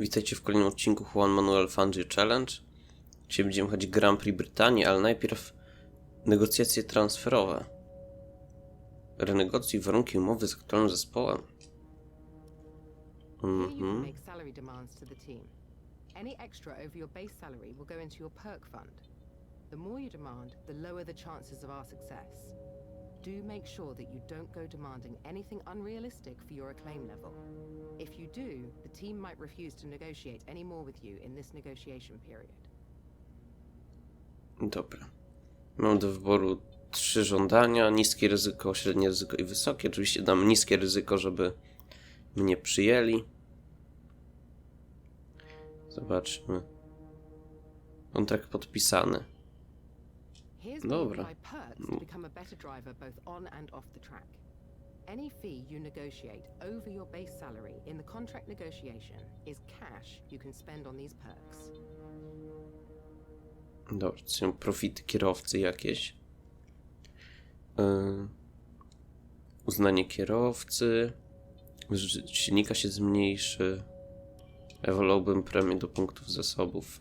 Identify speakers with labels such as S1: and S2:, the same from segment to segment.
S1: Witajcie w kolejnym odcinku Juan Manuel Fangio Challenge. Dzisiaj będziemy chodzić Grand Prix Brytanii, ale najpierw negocjacje transferowe. Renegocjuj warunki umowy z aktualnym zespołem. Mhm.
S2: Any extra over your base salary will go into your perk fund. The more you demand, the lower the chances of our success. Do make sure that you don't go demanding anything unrealistic for your acclaim level. If you do, the team might refuse to negotiate any more with you in this negotiation period.
S1: Dobra. Mam do wyboru trzy żądania: niskie ryzyko, średnie ryzyko i wysokie. Oczywiście dam niskie ryzyko, żeby mnie przyjęli. Zobaczmy. Kontrakt podpisany.
S2: Here's
S1: Dobra.
S2: you buy perks to become a better driver both on and off the track. Any fee you negotiate over your base salary in the contract negotiation is cash you can spend on these perks.
S1: Dobra, to są profity kierowcy jakieś. Yy, uznanie kierowcy. Silnika się zmniejszy. Ja wolałbym premię do punktów zasobów.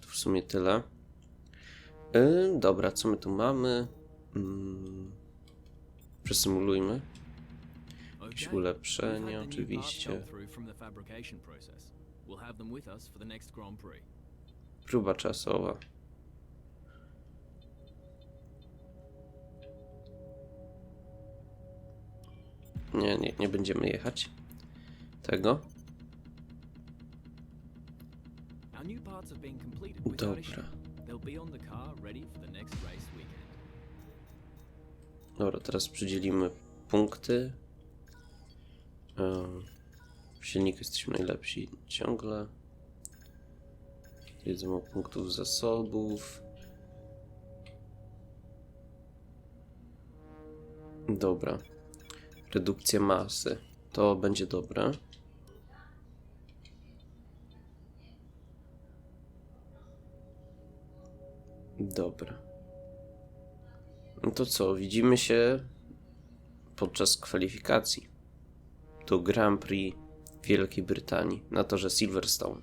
S1: To w sumie tyle. Yy, dobra, co my tu mamy? Yy, przesymulujmy. Jakieś ulepszenie, oczywiście. Próba czasowa. Nie, nie, nie będziemy jechać. Tego. Dobra.
S3: They'll be on the car ready for the next race weekend.
S1: Dobra, teraz przydzielimy punkty. W silniku jesteśmy najlepsi ciągle. Wiedzą o punktów zasobów. Dobra. Redukcja masy. To będzie dobre. Dobra. No to co, widzimy się podczas kwalifikacji do Grand Prix Wielkiej Brytanii na torze Silverstone.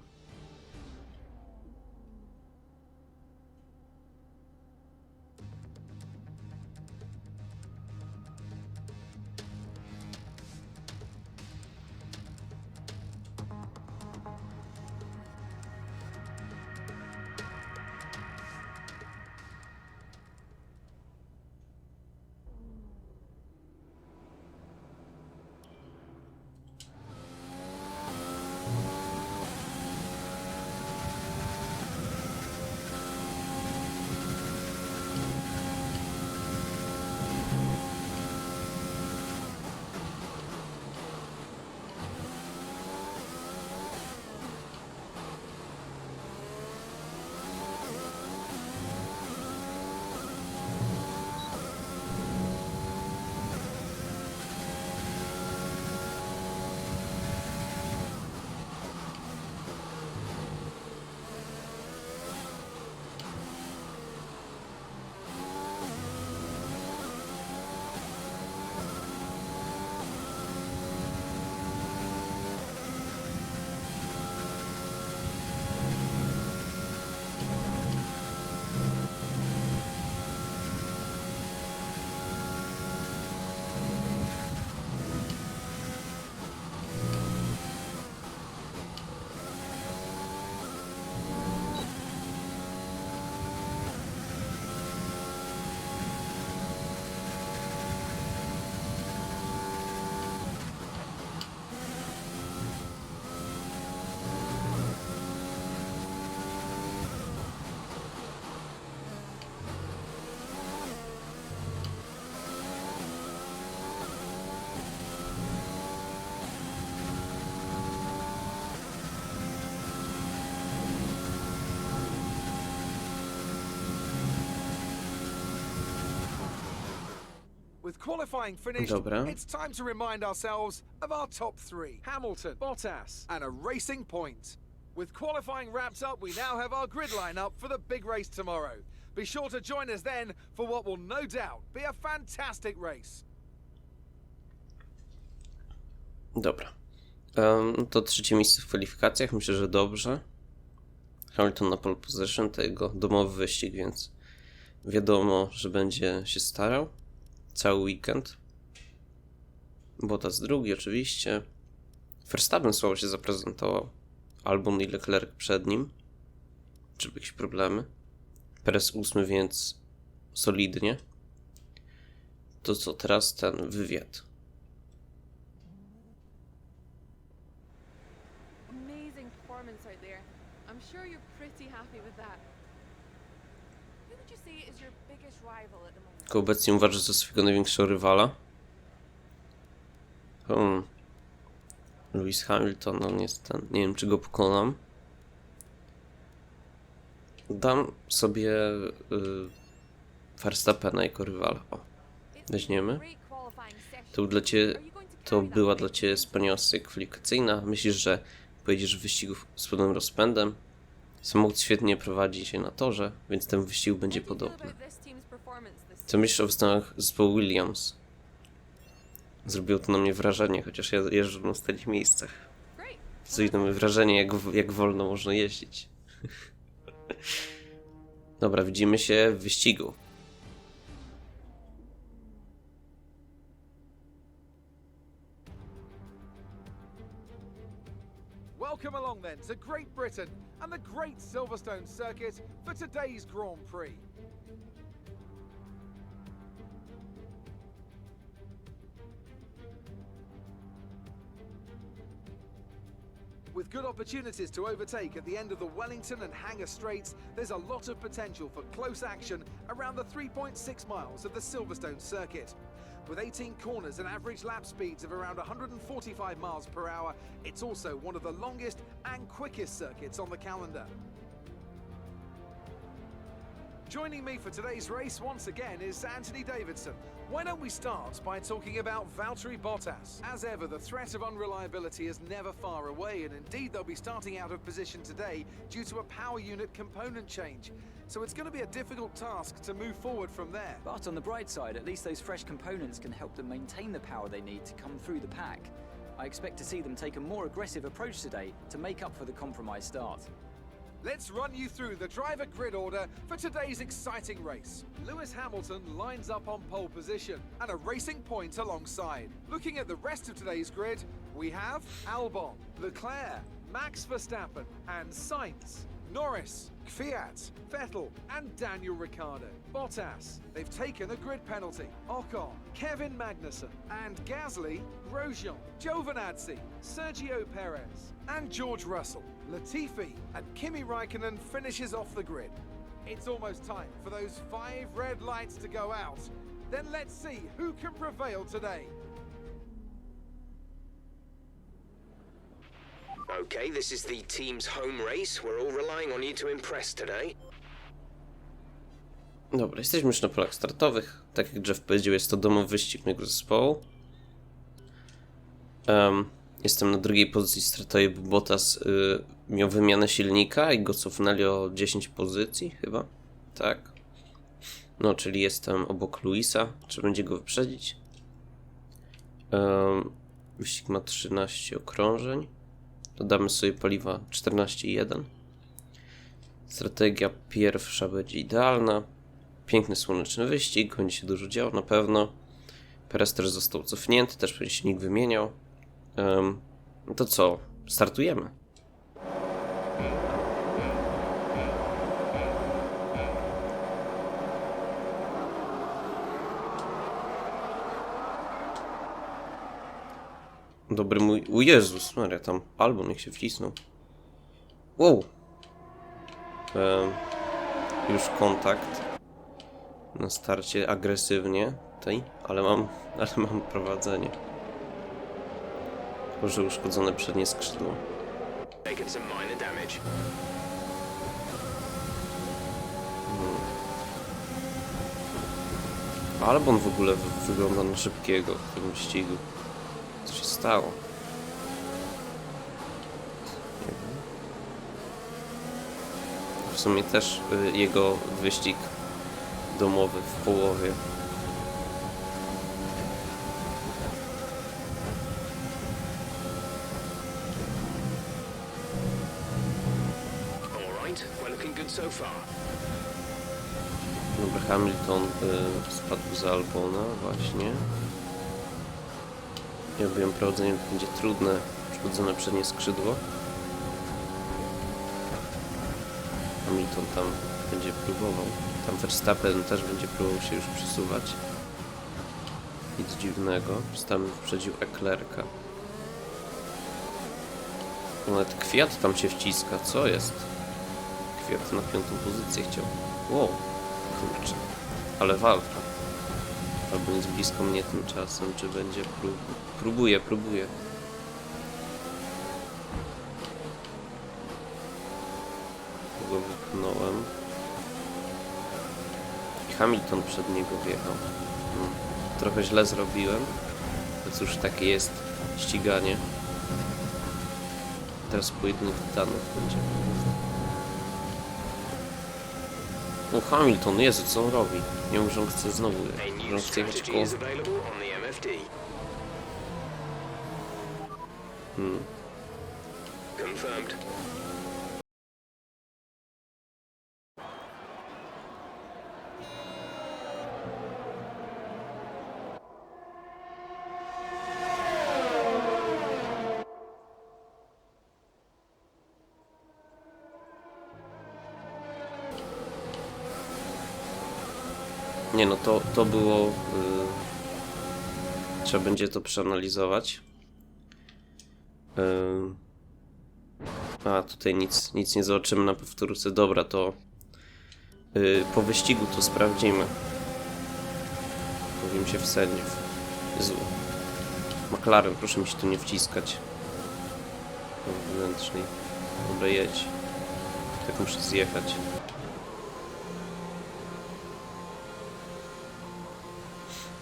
S4: Qualifying finished,
S1: Dobra.
S4: it's time to remind ourselves of our top three Hamilton, Bottas, and a racing point. With qualifying wrapped up, we now have our grid line up for the big race tomorrow. Be sure to join us then for what will no doubt be a fantastic race.
S1: Dobra. Em, to trzecie miejsce w kwalifikacjach, myślę, że dobrze. Hamilton na pole position, to jego domowy wyścig, więc wiadomo, że będzie się starał cały weekend. Bottas drugi oczywiście. Verstappen słabo się zaprezentował. Albon i Leclerc przed nim. Czy jakieś problemy? Perez ósmy, więc solidnie. To co teraz ten wywiad.
S5: Amazing performance out there. I'm sure you're pretty happy with that.
S1: Tylko obecnie uważa za swojego największego rywala. Hmm. Lewis Hamilton, on jest ten. Nie wiem, czy go pokonam. Dam sobie y, Verstappena jako rywala. O, weźmiemy. To dla ciebie,
S5: to
S1: była dla ciebie wspaniała sesja kwalifikacyjna. Myślisz, że pojedziesz w wyścigu z pełnym rozpędem? Samochód świetnie prowadzi się na torze, więc ten wyścig będzie podobny. Co myślisz o występach zespołu Williams? Zrobiło to na mnie wrażenie, chociaż ja jeżdżę na ostatnich miejscach. Na mnie wrażenie, jak, w- jak wolno można jeździć. Dobra, widzimy się w wyścigu.
S4: To Great Britain and the Great Silverstone Circuit for today's Grand Prix. With good opportunities to overtake at the end of the Wellington and Hanger Straights, there's a lot of potential for close action around the 3.6 miles of the Silverstone circuit. With 18 corners and average lap speeds of around 145 miles per hour, it's also one of the longest and quickest circuits on the calendar. Joining me for today's race once again is Anthony Davidson. Why don't we start by talking about Valtteri Bottas? As ever, the threat of unreliability is never far away, and indeed they'll be starting out of position today due to a power unit component change. So it's going to be a difficult task to move forward from there.
S6: But on the bright side, at least those fresh components can help them maintain the power they need to come through the pack. I expect to see them take a more aggressive approach today to make up for the compromised start.
S4: Let's run you through the driver grid order for today's exciting race. Lewis Hamilton lines up on pole position and a racing point alongside. Looking at the rest of today's grid, we have Albon, Leclerc, Max Verstappen, and Sainz. Norris, Fiat, Vettel, and Daniel Ricciardo. Bottas, they've taken a grid penalty. Ocon, Kevin Magnussen, and Gasly, Grosjean, Giovinazzi, Sergio Perez, and George Russell. Latifi and Kimi Raikkonen finishes off the grid. It's almost time for those five red lights to go out. Then let's see who can prevail today.
S7: Okay, this is the team's home race. We're all relying on you to impress today.
S1: Dobra, jesteśmy już na polach startowych. Tak jak Jeff powiedział, jest to domowy wyścig mojego zespołu. Em, jestem na drugiej pozycji startowej, bo Bottas y, miał wymianę silnika i go cofnęli o 10 pozycji chyba. Tak. No, czyli jestem obok Luisa. Czy będzie go wyprzedzić? Em, wyścig ma 13 okrążeń. Dodamy sobie paliwa 14,1. Strategia pierwsza będzie idealna. Piękny słoneczny wyścig, będzie się dużo działo na pewno. Perez też został cofnięty, też będzie się nikt wymieniał. No to co? Startujemy. Dobry mój. O Jezus, Maria, tam album niech się wcisnął. Wow. Już kontakt na starcie agresywnie tutaj, ale mam, ale mam prowadzenie. Może uszkodzone przednie skrzydło.
S7: Damage.
S1: Albon w ogóle wy- wygląda na szybkiego w tym wyścigu. Co się stało? Nie wiem. W sumie też y, jego wyścig domowy w połowie. Dobra, Hamilton y, spadł z Albona właśnie. Ja byłem prowadzenie będzie trudne, przechodzone przednie skrzydło. Hamilton tam będzie próbował. Tam Verstappen też będzie próbował się już przesuwać. Nic dziwnego. Verstappen wyprzedził Leclerca. Nawet kwiat tam się wciska. Co jest? Kwiat na piątą pozycję chciał. Wow, kurczę. Ale walka. Albo jest blisko mnie tymczasem, czy będzie prób... Próbuję, próbuję. Go wypchnąłem. Hamilton przed niego wjechał. Hmm. Trochę źle zrobiłem. To cóż, takie jest ściganie. Teraz pojedynek danych będzie. O, Hamilton, Jezu, co on robi? Nie wiem, że on chce znowu, że on chce jechać koło... Hmm.
S7: Confirmed.
S1: To, to było... y, Trzeba będzie to przeanalizować. Ym. A, tutaj nic, nic nie zobaczymy na powtórce. Dobra, to y, po wyścigu to sprawdzimy. Powiem się w sędziów. Jezu. McLaren, proszę mi się tu nie wciskać. Wewnętrznej. Dobra, jedź. Tak muszę zjechać.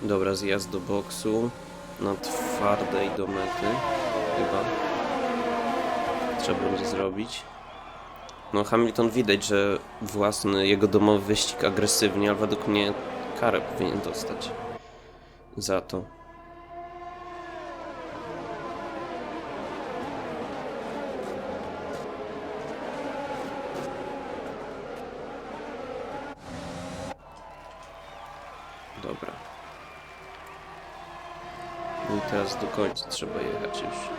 S1: Dobra, zjazd do boksu. Na twardej do mety. Chyba. Trzeba będzie zrobić. No, Hamilton widać, że własny, jego domowy wyścig agresywnie, ale według mnie karę powinien dostać. Za to. Dobra. No i teraz do końca trzeba jechać już.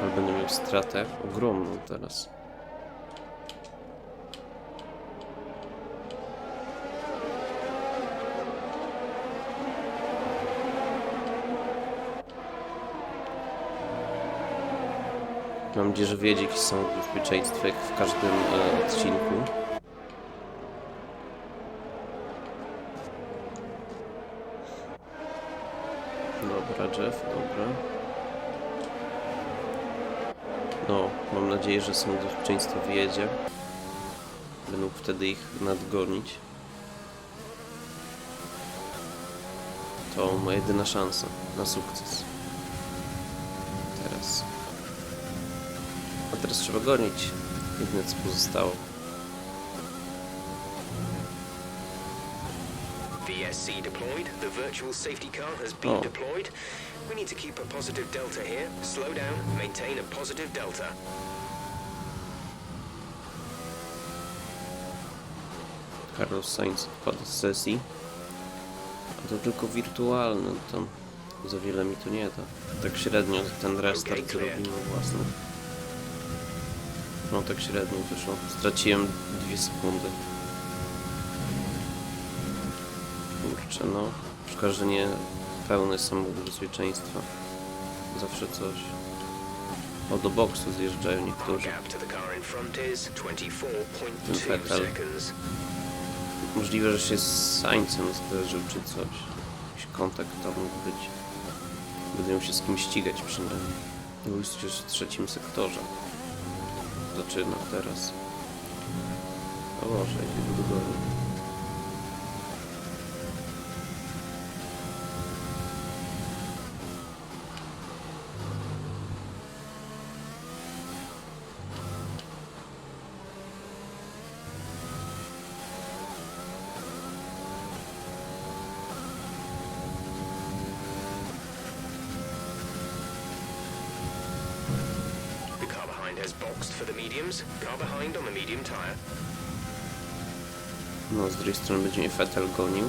S1: Ale będę miał stratę ogromną teraz. Mam nadzieję, że wiedzie jakieś są bezpieczeństwo jak w każdym e, odcinku. Dobra, Jeff, dobra. No, mam nadzieję, że są bezpieczeństwo wyjedzie. Będę mógł wtedy ich nadgonić. To moja jedyna szansa na sukces. Teraz. A teraz trzeba gonić. Jedyne co pozostało.
S7: VSC deployed. The virtual safety car has been
S1: Oh.
S7: deployed. We need to keep a positive delta here. Slow down, maintain a positive delta.
S1: Carlos Sainz odpada z sesji. A to tylko wirtualne, tam za wiele mi to nie da. Tak średnio ten restart zrobimy własny. No tak średnio wyszło. Straciłem dwie sekundy. Kurczę, no. Szkoda, że nie pełny samochód bezpieczeństwa. Zawsze coś. O, do boksu zjeżdżają niektórzy.
S7: gap to the car in front is 24.2
S1: Vettel.
S7: seconds.
S1: Możliwe, że się z Sańcem zderzył czy coś. Jakiś kontakt tam mógł być. Będę się z kimś ścigać przynajmniej. Był już w trzecim sektorze. Zaczyna teraz. O Boże, jakiego dogonu.
S7: For the mediums. Car behind on the medium.
S1: No, z drugiej strony będzie mnie Fetel gonił.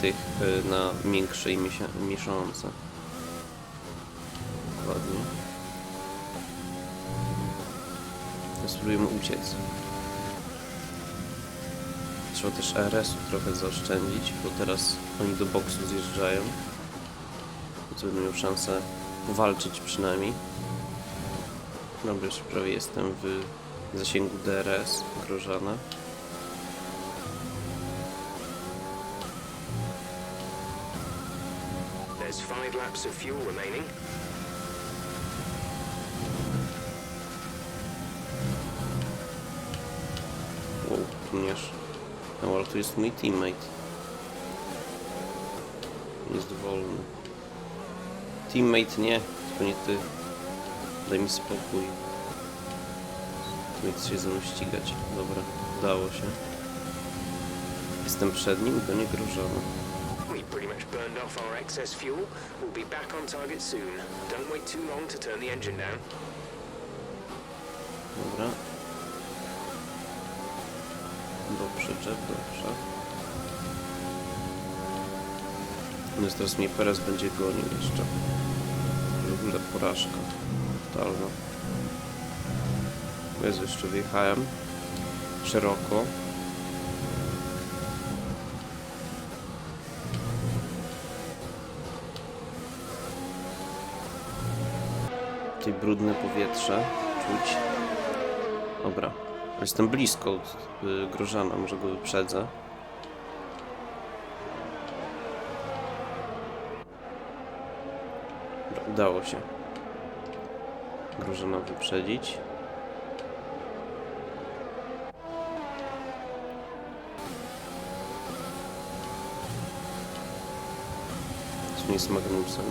S1: Tych y, na miększe i mieszące. Ładnie. Spróbujemy uciec. Trzeba też RS-u trochę zaoszczędzić, bo teraz oni do boksu zjeżdżają. To będę miał szansę powalczyć przynajmniej. Dobra, już prawie jestem w zasięgu DRS Grożana.
S7: There's five laps of fuel remaining.
S1: Wow, ponieważ... No, ale tu jest mój teammate. Jest wolny. Teammate nie, tylko nie ty. Daj mi spokój. Nie chcę się ze mną ścigać. Dobra, udało się. Jestem przed nim, to nie grożono.
S7: We pretty much burned off our excess fuel. We'll be back on target soon. Don't wait too long to turn the engine down.
S1: Dobra. Dobrze, Jeff, dobrze. No teraz mnie Perez będzie gonił jeszcze. W ogóle porażka. Totalna. Jezu, jeszcze wyjechałem. Szeroko. Tutaj brudne powietrze. Czuć. Dobra. Jestem blisko od y, Grożana, może go wyprzedzę. Udało się. Grożana wyprzedzić. Co nie jest Magnusem.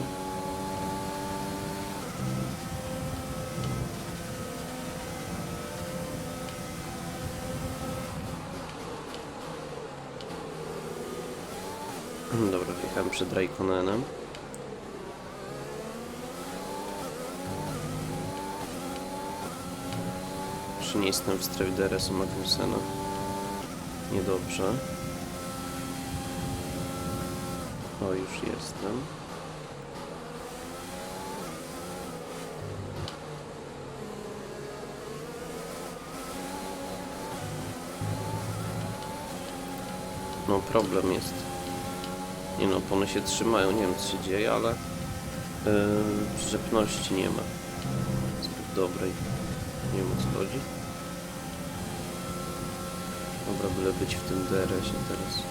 S1: Dobra, wjechałem przed Raikkonenem. Nie jestem w strefie DRS-u Magnusena. Niedobrze. O, już jestem. No, problem jest. Nie no, opony się trzymają, nie wiem co się dzieje, ale yy, przyczepności nie ma. Zbyt dobrej. Nie wiem o co chodzi. Dobra, byle być w tym DRS-ie teraz.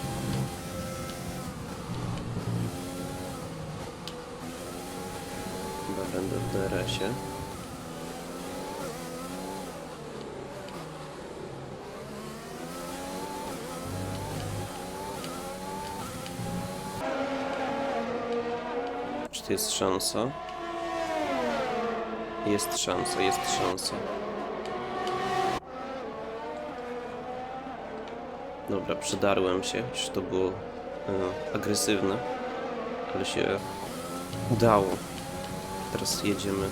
S1: Chyba będę w DRS-ie. Czy to jest szansa? Jest szansa, jest szansa. Dobra, przydarłem się, chociaż to było e, agresywne, ale się udało. Teraz jedziemy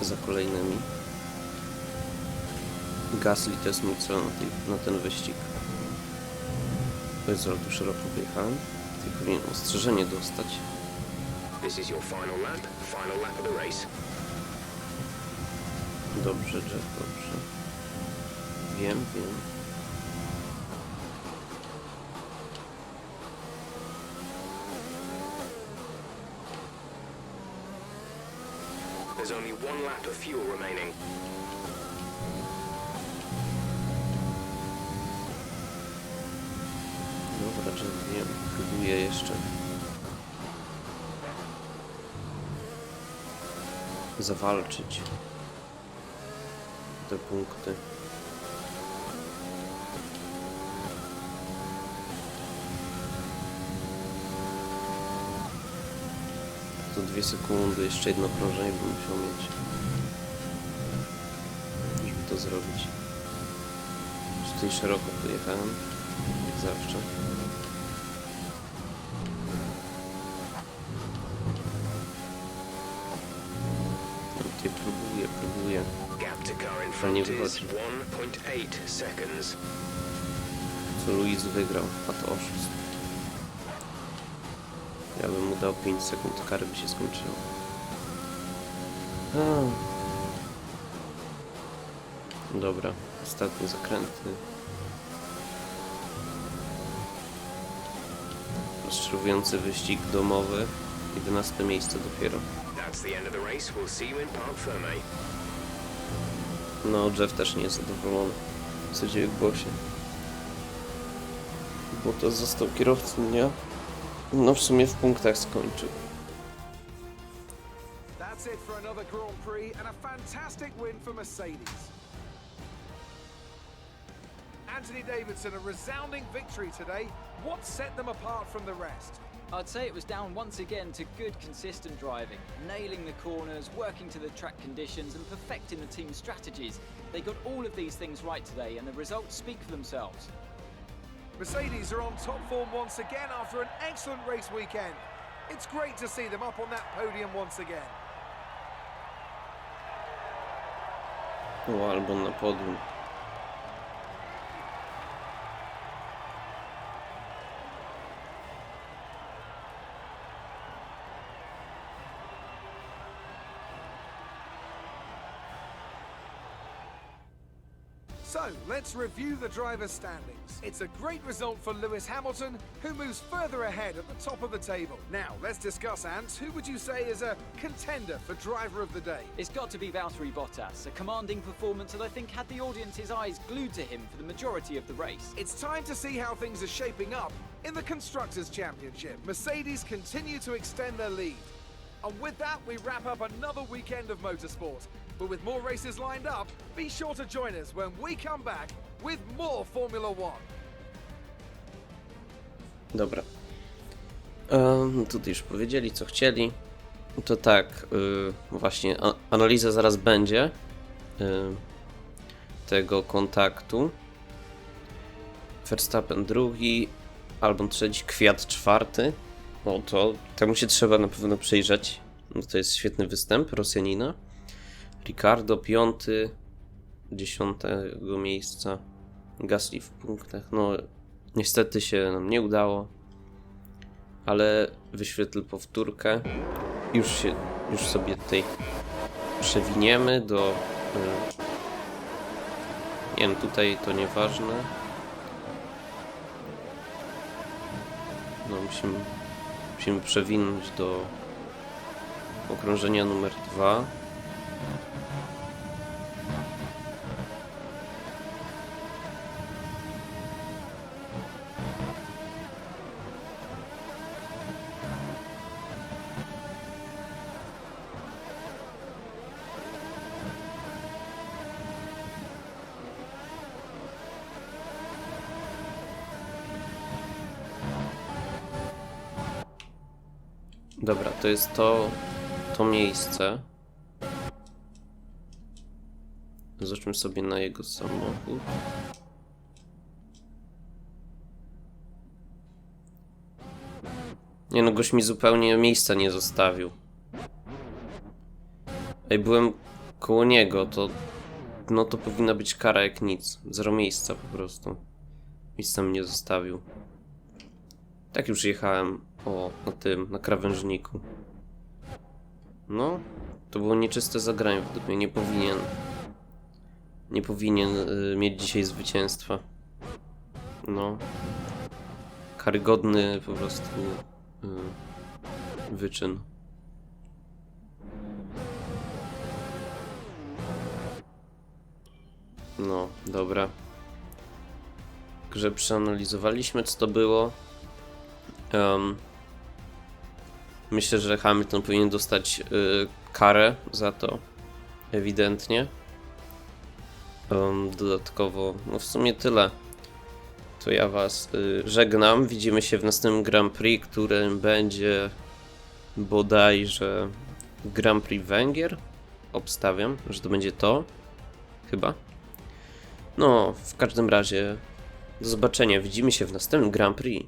S1: za kolejnymi. Gasly to jest mój cel na, tej, na ten wyścig. Ale tu szeroko wyjechałem. Tylko powinien ostrzeżenie dostać.
S7: This is your final lap. Final lap of the race.
S1: Dobrze, Jeff, dobrze. Wiem, wiem.
S7: There's only one lap of fuel remaining.
S1: Dobra, Jeff, wiem. Próbuję jeszcze. Zawalczyć. Te punkty. To dwie sekundy, jeszcze jedno krążenie bym musiał mieć. Żeby to zrobić. Tutaj szeroko pojechałem, jak zawsze. No, tu Próbuję, próbuję, Fajnie wychodzi.
S7: 1.8 seconds.
S1: Co Luis wygrał, a to oszust. Ja bym mu dał 5 sekund, kary by się skończyło. A. Dobra, ostatnie zakręty. Rozczarowujący wyścig domowy. 11 miejsce dopiero. No, Jeff też nie jest zadowolony. Co dzieje w głosie. Bo to został kierowcą dnia. No w sumie w punktach skończył.
S4: That's it for another Grand Prix and a fantastic win for Mercedes. Anthony Davidson, a resounding victory today. What set them apart from the rest?
S6: I'd say it was down once again to good, consistent driving, nailing the corners, working to the track conditions, and perfecting the team's strategies. They got all of these things right today, and the results speak for themselves.
S4: Mercedes are on top form once again after an excellent race weekend. It's great to see them up on that podium once again.
S1: Podium.
S4: So, let's review the driver's standings. It's a great result for Lewis Hamilton, who moves further ahead at the top of the table. Now, let's discuss, Ant. Who would you say is a contender for driver of the day?
S6: It's got to be Valtteri Bottas, a commanding performance that I think had the audience's eyes glued to him for the majority of the race.
S4: It's time to see how things are shaping up in the Constructors' Championship. Mercedes continue to extend their lead. And with that, we wrap up another weekend of motorsport. But with more races lined up, be sure to join us when we come back with more Formula One.
S1: Dobra. Um, tutaj już powiedzieli, co chcieli. To tak, y, właśnie, a, analiza zaraz będzie y, tego kontaktu. Verstappen drugi, Albon trzeci, Kwiat czwarty. No to temu się trzeba na pewno przyjrzeć. No to jest świetny występ Rosjanina. Ricardo piąty, dziesiątego miejsca. Gasly w punktach. No niestety się nam nie udało. Ale wyświetlę powtórkę. Już się, już sobie tutaj przewiniemy do. y, Nie wiem, tutaj to nieważne. No musimy, musimy przewinąć do okrążenia numer dwa. Dobra, to jest to, to miejsce. Zobaczmy sobie na jego samochód. Nie no, gość mi zupełnie miejsca nie zostawił. Ej, byłem koło niego, to... No to powinna być kara jak nic. Zero miejsca po prostu. Miejsca mi nie zostawił. Tak już jechałem o, na tym, na krawężniku. No, to było nieczyste zagranie, według mnie nie powinien. Nie powinien y, mieć dzisiaj zwycięstwa. No. Karygodny po prostu y, wyczyn. No, dobra. Także przeanalizowaliśmy, co to było. Em, myślę, że Hamilton powinien dostać y, karę za to. Ewidentnie. Em, dodatkowo, no w sumie tyle. To ja Was y, żegnam. Widzimy się w następnym Grand Prix, którym będzie bodajże Grand Prix Węgier. Obstawiam, że to będzie to. Chyba. No, w każdym razie, do zobaczenia. Widzimy się w następnym Grand Prix.